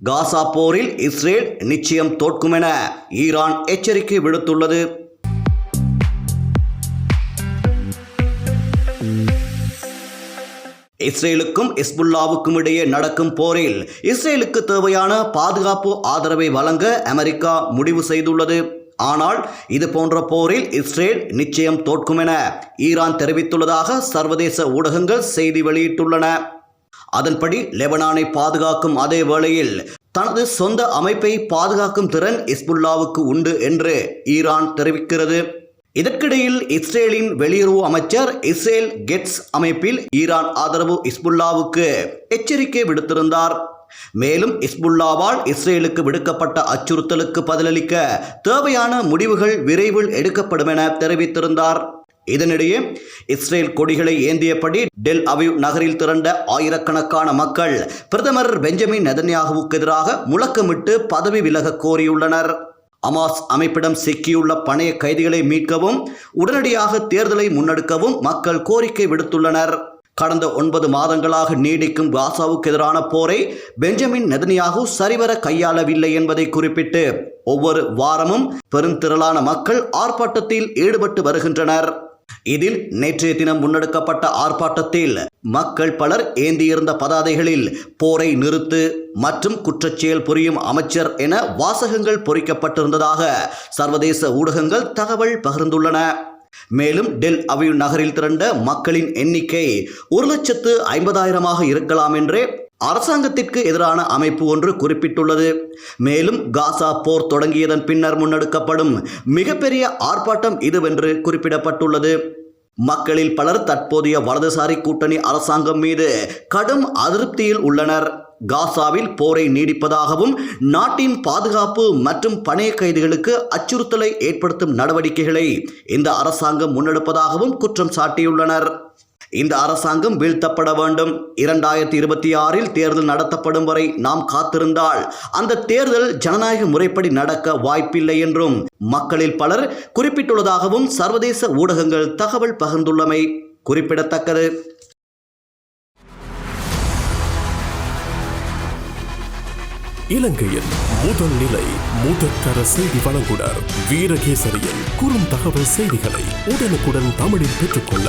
காசா போரில் இஸ்ரேல் நிச்சயம் தோற்கும் என ஈரான் எச்சரிக்கை விடுத்துள்ளது. இஸ்ரேலுக்கும் இஸ்புல்லாவுக்கும் இடையே நடக்கும் போரில் இஸ்ரேலுக்கு தேவையான பாதுகாப்பு ஆதரவை வழங்க அமெரிக்கா முடிவு செய்துள்ளது. ஆனால் இது போன்ற போரில் இஸ்ரேல் நிச்சயம் தோற்கும் என ஈரான் தெரிவித்துள்ளதாக சர்வதேச ஊடகங்கள் செய்தி வெளியிட்டுள்ளன. அதன்படி லெபனானை பாதுகாக்கும் அதே வேளையில் தனது சொந்த அமைப்பை பாதுகாக்கும் திறன் இஸ்புல்லாவுக்கு உண்டு என்று ஈரான் தெரிவிக்கிறது. இதற்கிடையில் இஸ்ரேலின் வெளியுறவு அமைச்சர் இஸ்ரேல் கெட்ஸ் அமைப்பில் ஈரான் ஆதரவு இஸ்புல்லாவுக்கு எச்சரிக்கை விடுத்திருந்தார். மேலும் இஸ்புல்லாவால் இஸ்ரேலுக்கு விடுக்கப்பட்ட அச்சுறுத்தலுக்கு பதிலளிக்க தேவையான முடிவுகள் விரைவில் எடுக்கப்படும் என தெரிவித்திருந்தார். இதனிடையே இஸ்ரேல் கொடிகளை ஏந்தியபடி டெல் அவிவ் நகரில் திரண்ட ஆயிரக்கணக்கான மக்கள் பிரதமர் பெஞ்சமின் நெதன்யாகுவுக்கு எதிராக முழக்கமிட்டு பதவி விலக கோரியுள்ளனர். அமாஸ் அமைப்பிடம் சிக்கியுள்ள பணைய கைதிகளை மீட்கவும் உடனடியாக தேர்தலை முன்னெடுக்கவும் மக்கள் கோரிக்கை விடுத்துள்ளனர். கடந்த ஒன்பது மாதங்களாக நீடிக்கும் காசாவுக்கு எதிரான போரை பெஞ்சமின் நெதனியாகு சரிவர கையாளவில்லை என்பதை குறிப்பிட்டு ஒவ்வொரு வாரமும் பெருந்திரளான மக்கள் ஆர்ப்பாட்டத்தில் ஈடுபட்டு வருகின்றனர். இதில் நேற்றைய தினம் முன்னெடுக்கப்பட்ட ஆர்ப்பாட்டத்தில் மக்கள் பலர் ஏந்தியிருந்த பதாதைகளில் போரை நிறுத்து மற்றும் குற்றச்செயல் புரியும் அமைச்சர் என வாசகங்கள் பொறிக்கப்பட்டிருந்ததாக சர்வதேச ஊடகங்கள் தகவல் பகிர்ந்துள்ளன. மேலும் டெல் அவிவ் நகரில் திரண்ட மக்களின் எண்ணிக்கை ஒரு லட்சத்து ஐம்பதாயிரமாக இருக்கலாம் என்றே அரசாங்கத்திற்கு எதிரான அமைப்பு ஒன்று குறிப்பிட்டுள்ளது. மேலும் காசா போர் தொடங்கியதன் பின்னர் முன்னெடுக்கப்படும் மிகப்பெரிய ஆர்ப்பாட்டம் இதுவென்று குறிப்பிடப்பட்டுள்ளது. மக்களில் பலர் தற்போதைய வலதுசாரி கூட்டணி அரசாங்கம் மீது கடும் அதிருப்தியில் உள்ளனர். காசாவில் போரை நீடிப்பதாகவும் நாட்டின் பாதுகாப்பு மற்றும் பணைய கைதிகளுக்கு அச்சுறுத்தலை ஏற்படுத்தும் நடவடிக்கைகளை இந்த அரசாங்கம் முன்னெடுப்பதாகவும் குற்றம் சாட்டியுள்ளனர். இந்த அரசாங்கம் வீழ்த்தப்பட வேண்டும். இரண்டாயிரத்தி இருபத்தி ஆறில் தேர்தல் நடத்தப்படும் வரை நாம் காத்திருந்தால் அந்த தேர்தல் ஜனநாயக முறைப்படி நடக்க வாய்ப்பில்லை என்றும் மக்களில் பலர் குறிப்பிட்டுள்ளதாகவும் சர்வதேச ஊடகங்கள் தகவல் பகிர்ந்துள்ளமை குறிப்பிடத்தக்கது. இலங்கையின் முதல் நிலை முதற்கர செய்தி வழங்குனர் வீரகேசரியின் குறும் தகவல் செய்திகளை உடனுக்குடன் தமிழில் பெற்றுக்கொள்ள